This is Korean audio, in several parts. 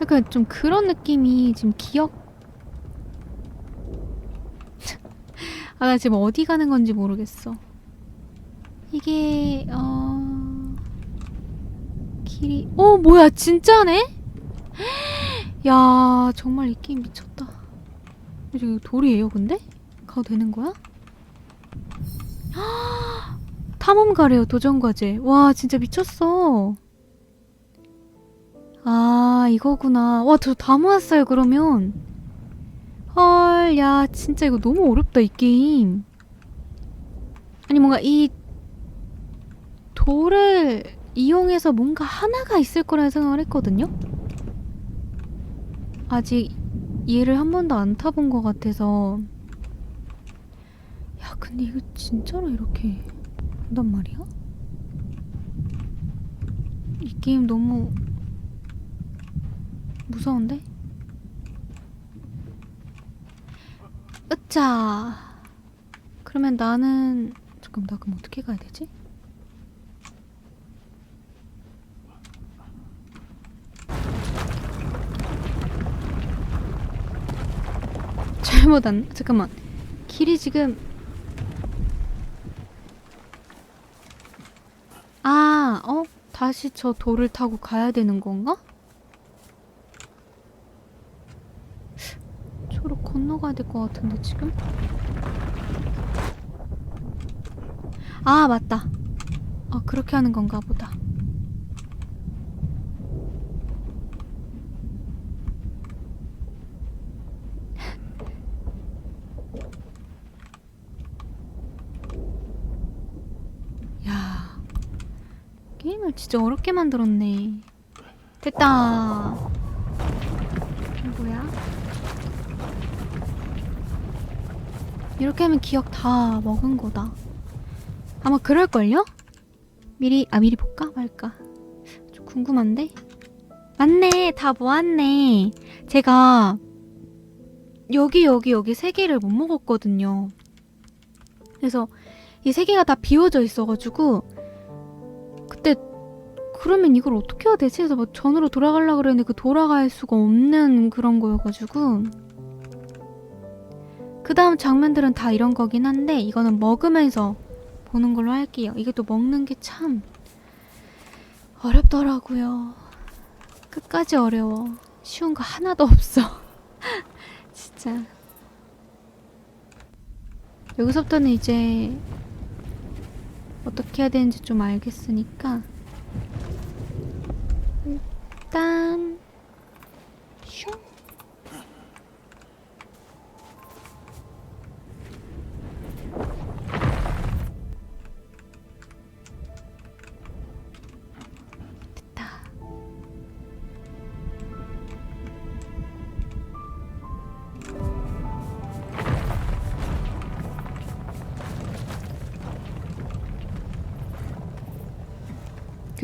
약간 좀 그런 느낌이 지금 기억 아 나 지금 어디 가는 건지 모르겠어 이게 어 길이 어 뭐야 진짜네? 야 정말 이 게임 미쳤다 저기 돌이에요 근데? 가도 되는 거야? 탐험가래요 도전과제 와 진짜 미쳤어 아 이거구나. 와 저 다 모았어요 그러면. 헐 야 진짜 이거 너무 어렵다 이 게임. 아니 뭔가 이 돌을 이용해서 뭔가 하나가 있을 거라 생각을 했거든요? 아직 얘를 한 번도 안 타본 것 같아서. 야 근데 이거 진짜로 이렇게 한단 말이야? 이 게임 너무 무서운데? 으짜 그러면 나는 잠깐만 나 그럼 어떻게 가야 되지? 잘못 안 잠깐만 길이 지금 아, 어? 다시 저 돌을 타고 가야 되는 건가? 저로 건너가야 될 것 같은데 지금? 아, 맞다. 아, 그렇게 하는 건가 보다. 야, 게임을 진짜 어렵게 만들었네. 됐다. 뭐야? 이렇게 하면 기억 다 먹은 거다. 아마 그럴걸요? 미리, 아, 미리 볼까 말까? 좀 궁금한데? 맞네, 다 모았네. 제가 여기, 여기, 여기 세 개를 못 먹었거든요. 그래서 이 세 개가 다 비워져 있어가지고 그때 그러면 이걸 어떻게 해야 되지? 그래서 막 전으로 돌아가려고 그랬는데 그 돌아갈 수가 없는 그런 거여가지고 그 다음 장면들은 다 이런 거긴 한데 이거는 먹으면서 보는 걸로 할게요. 이게 또 먹는 게 참 어렵더라고요. 끝까지 어려워. 쉬운 거 하나도 없어. 진짜. 여기서부터는 이제 어떻게 해야 되는지 좀 알겠으니까 일단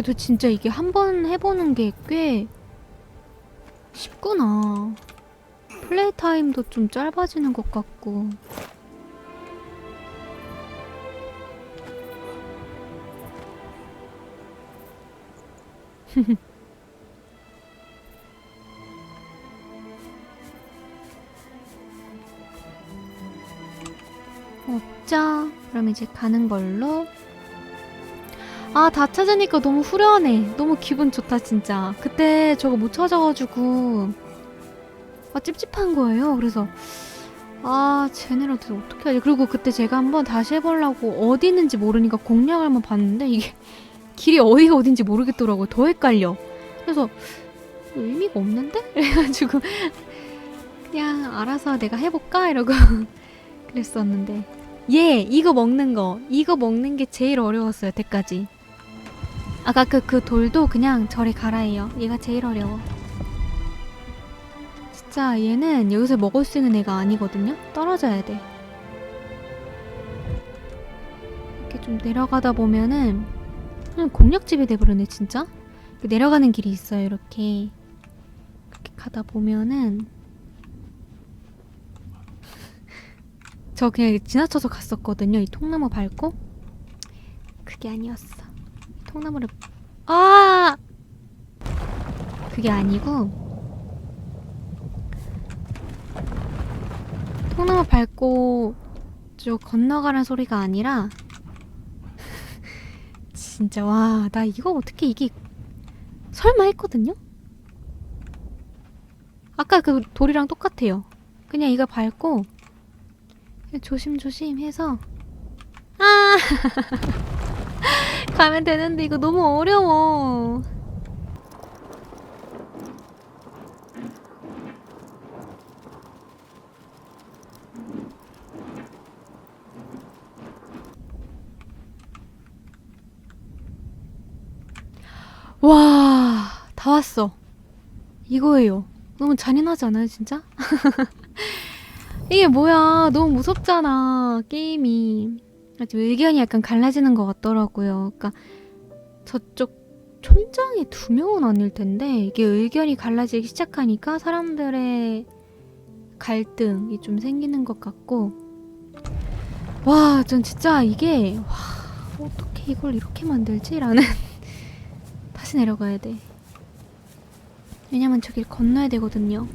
그래도 진짜 이게 한 번 해보는 게 꽤 쉽구나. 플레이 타임도 좀 짧아지는 것 같고. 없자. 그럼 이제 가는 걸로. 아, 다 찾으니까 너무 후련해. 너무 기분 좋다, 진짜. 그때 저거 못 찾아가지고, 아, 찝찝한 거예요. 그래서, 아, 쟤네랑 도대체 어떻게 하지? 그리고 그때 제가 한번 다시 해보려고 어디 있는지 모르니까 공략을 한번 봤는데, 이게 길이 어디가 어딘지 모르겠더라고요. 더 헷갈려. 그래서, 의미가 없는데? 그래가지고, 그냥 알아서 내가 해볼까? 이러고 그랬었는데. 예, 이거 먹는 거. 이거 먹는 게 제일 어려웠어요, 여태까지. 아까 그, 그 돌도 그냥 저리 가라예요. 얘가 제일 어려워. 진짜 얘는 여기서 먹을 수 있는 애가 아니거든요? 떨어져야 돼. 이렇게 좀 내려가다 보면은, 그냥 공략집이 돼버렸네, 진짜. 내려가는 길이 있어요, 이렇게. 이렇게 가다 보면은, 저 그냥 지나쳐서 갔었거든요. 이 통나무 밟고. 그게 아니었어. 통나무를 아! 그게 아니고 통나무 밟고 쭉 건너가는 소리가 아니라 진짜 와 나 이거 어떻게 이게 설마 했거든요? 아까 그 돌이랑 똑같아요. 그냥 이거 밟고 조심조심 해서 아! 가면 되는데 이거 너무 어려워. 와, 다 왔어. 이거예요. 너무 잔인하지 않아요, 진짜? 이게 뭐야. 너무 무섭잖아, 게임이. 아직 의견이 약간 갈라지는 것 같더라고요. 그러니까 저쪽 촌장에 두 명은 아닐 텐데 이게 의견이 갈라지기 시작하니까 사람들의 갈등이 좀 생기는 것 같고 와, 전 진짜 이게 와, 어떻게 이걸 이렇게 만들지라는 다시 내려가야 돼. 왜냐면 저길 건너야 되거든요.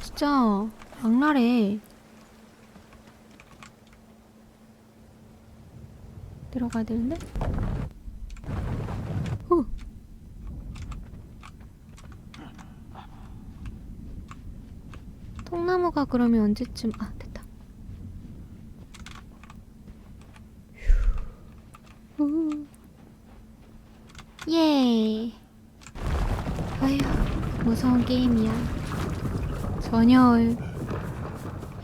진짜 악랄해. 내려가야 되는데? 후. 통나무가 그러면 언제쯤 아 됐다. 후. 예. 아휴, 무서운 게임이야. 전혀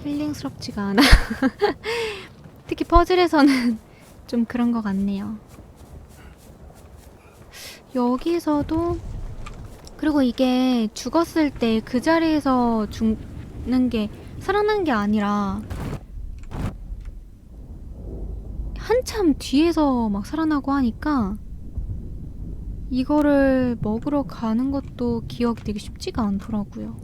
힐링스럽지가 않아. 특히 퍼즐에서는 좀 그런 것 같네요. 여기서도 그리고 이게 죽었을 때 그 자리에서 죽는 게 살아난 게 아니라 한참 뒤에서 막 살아나고 하니까 이거를 먹으러 가는 것도 기억이 되게 쉽지가 않더라고요.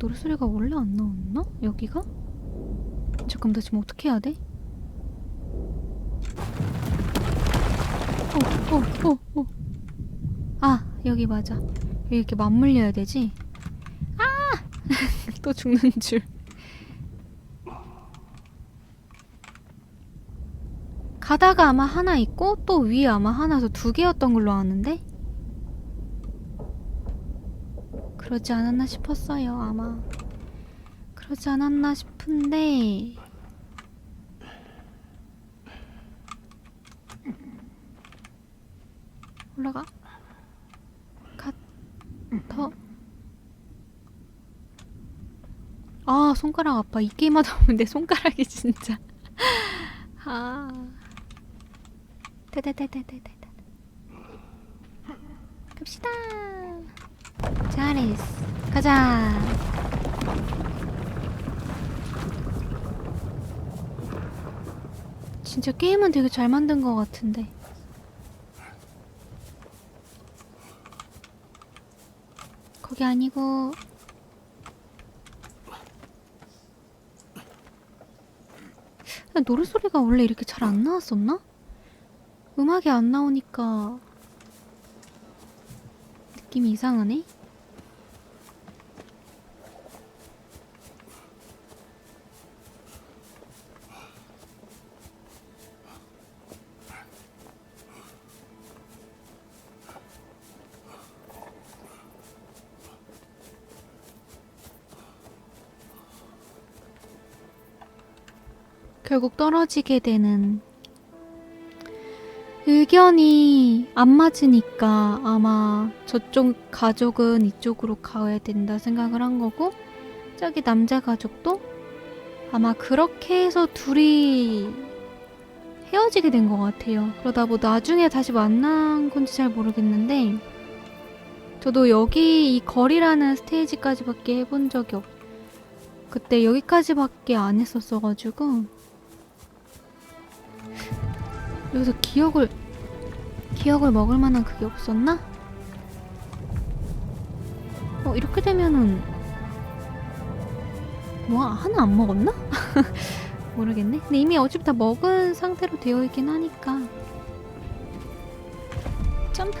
노래소리가 원래 안 나왔나? 여기가? 잠깐 나 지금 어떻게 해야 돼? 어, 어, 어, 어. 아, 여기 맞아. 여기 이렇게 맞물려야 되지? 아! 또 죽는 줄. 가다가 아마 하나 있고 또 위에 아마 하나서 두 개였던 걸로 아는데? 그러지 않았나 싶었어요, 아마. 그러지 않았나 싶은데 올라가 갓 더? 아 손가락 아파. 이 게임 하다 보면 내 손가락이 진짜. 아. 대대대대대대 갑시다. 잘했어. 가자. 진짜 게임은 되게 잘 만든 것 같은데. 거기 아니고. 노래 소리가 원래 이렇게 잘 안 나왔었나? 음악이 안 나오니까 느낌이 이상하네? 결국 떨어지게 되는 의견이 안 맞으니까 아마 저쪽 가족은 이쪽으로 가야 된다 생각을 한 거고 저기 남자 가족도 아마 그렇게 해서 둘이 헤어지게 된 것 같아요. 그러다 뭐 나중에 다시 만난 건지 잘 모르겠는데 저도 여기 이 거리라는 스테이지까지밖에 해본 적이 없. 그때 여기까지밖에 안 했었어가지고 여기서 기억을 기억을 먹을 만한 그게 없었나? 어 이렇게 되면은 뭐 하나 안 먹었나? 모르겠네. 근데 이미 어차피 다 먹은 상태로 되어 있긴 하니까 점프.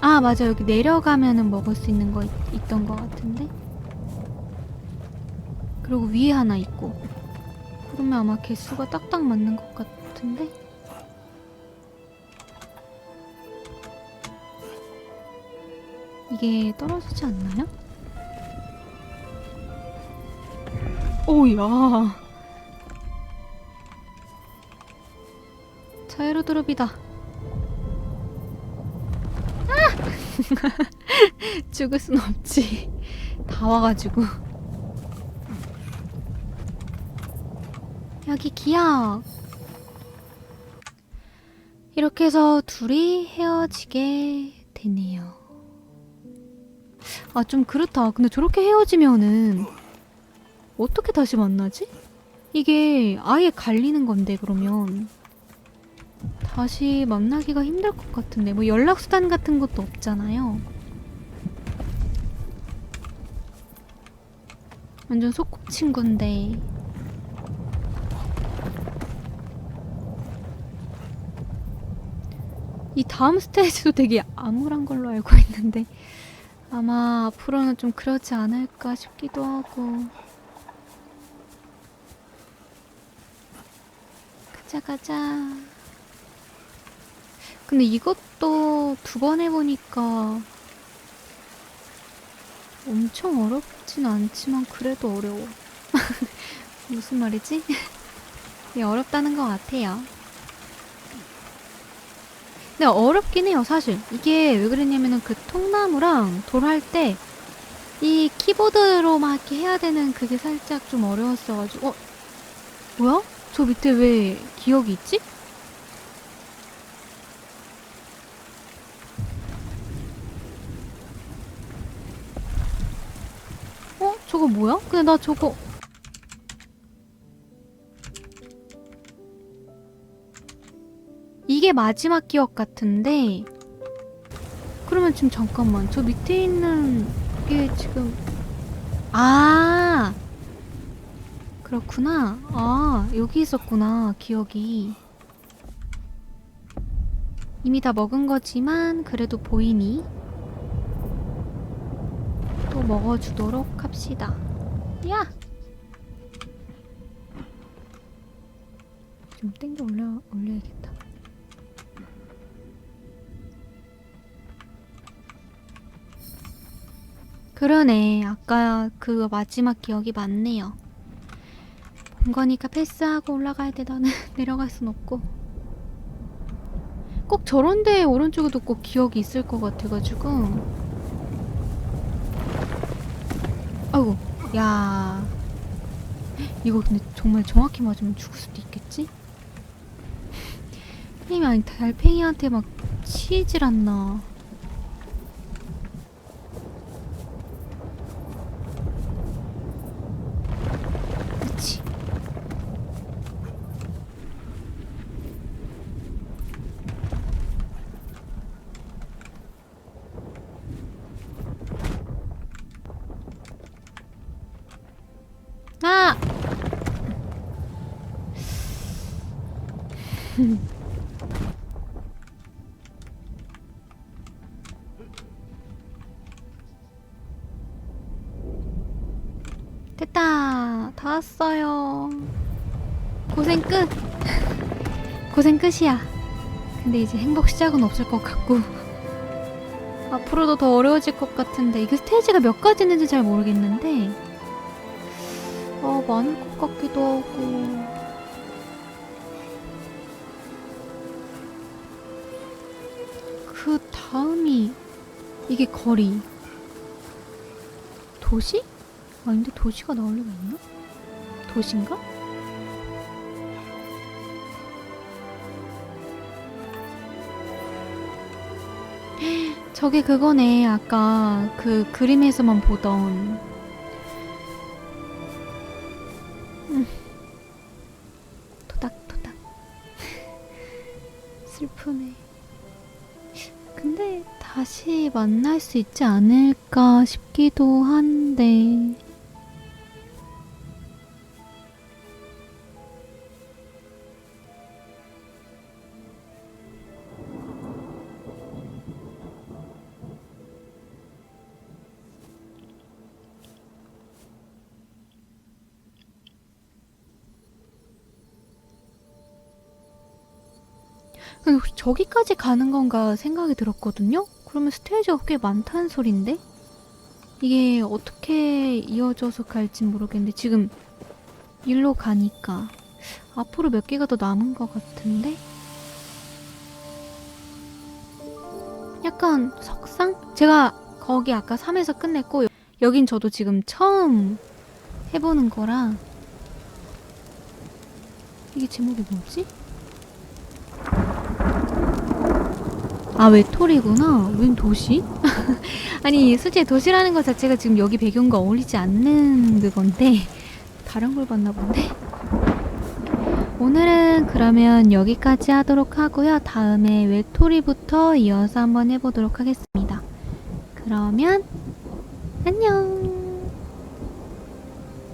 아 맞아 여기 내려가면은 먹을 수 있는 거 있, 있던 거 같은데 그리고 위에 하나 있고 그러면 아마 개수가 딱딱 맞는 것 같은데 이게 떨어지지 않나요? 오야 자이로드롭이다 죽을 순 없지. 다 와가지고. 여기 기억. 이렇게 해서 둘이 헤어지게 되네요. 아, 좀 그렇다. 근데 저렇게 헤어지면은 어떻게 다시 만나지? 이게 아예 갈리는 건데, 그러면. 다시 만나기가 힘들 것 같은데 뭐 연락수단 같은 것도 없잖아요 완전 소꿉친구인데 이 다음 스테이지도 되게 암울한 걸로 알고 있는데 아마 앞으로는 좀 그러지 않을까 싶기도 하고 가자 가자 근데 이것도 두 번 해보니까 엄청 어렵진 않지만 그래도 어려워. 무슨 말이지? 네, 어렵다는 것 같아요. 근데 어렵긴 해요, 사실. 이게 왜 그랬냐면은 그 통나무랑 돌 할 때 이 키보드로 막 이렇게 해야 되는 그게 살짝 좀 어려웠어가지고, 어? 뭐야? 저 밑에 왜 기억이 있지? 어? 저거 뭐야? 근데 나 저거 이게 마지막 기억 같은데 그러면 지금 잠깐만 저 밑에 있는 게 지금 아 그렇구나 아 여기 있었구나 기억이 이미 다 먹은 거지만 그래도 보이니 또 먹어주도록 합시다. 야! 좀 땡겨 올려, 올려야겠다. 그러네. 아까 그 마지막 기억이 맞네요. 본 거니까 패스하고 올라가야 돼. 나는 내려갈 순 없고. 꼭 저런 데에 오른쪽에도 꼭 기억이 있을 것 같아가지고. 아이고, 야. 이거 근데 정말 정확히 맞으면 죽을 수도 있겠지? 님이 아니 달팽이한테 막 치질 않나. 그치. 아! 됐다. 다 왔어요. 고생 끝. 고생 끝이야. 근데 이제 행복 시작은 없을 것 같고. 앞으로도 더 어려워질 것 같은데 이게 스테이지가 몇 가지 있는지 잘 모르겠는데 어 많을 것 같기도 하고 그 다음이 이게 거리 도시? 아닌데 도시가 나올 리가 있나? 도시인가? 저게 그거네 아까 그 그림에서만 보던 음. 토닥토닥 슬프네 근데 다시 만날 수 있지 않을까 싶기도 한데 저기까지 가는 건가 생각이 들었거든요? 그러면 스테이지가 꽤 많다는 소린데? 이게 어떻게 이어져서 갈진 모르겠는데 지금 일로 가니까 앞으로 몇 개가 더 남은 것 같은데? 약간 석상? 제가 거기 아까 3에서 끝냈고 여긴 저도 지금 처음 해보는 거라 이게 제목이 뭐지? 아, 외톨이구나. 웬 도시? 아니, 수지의 도시라는 것 자체가 지금 여기 배경과 어울리지 않는 그건데, 다른 걸 봤나 본데? 오늘은 그러면 여기까지 하도록 하고요. 다음에 외톨이부터 이어서 한번 해보도록 하겠습니다. 그러면, 안녕!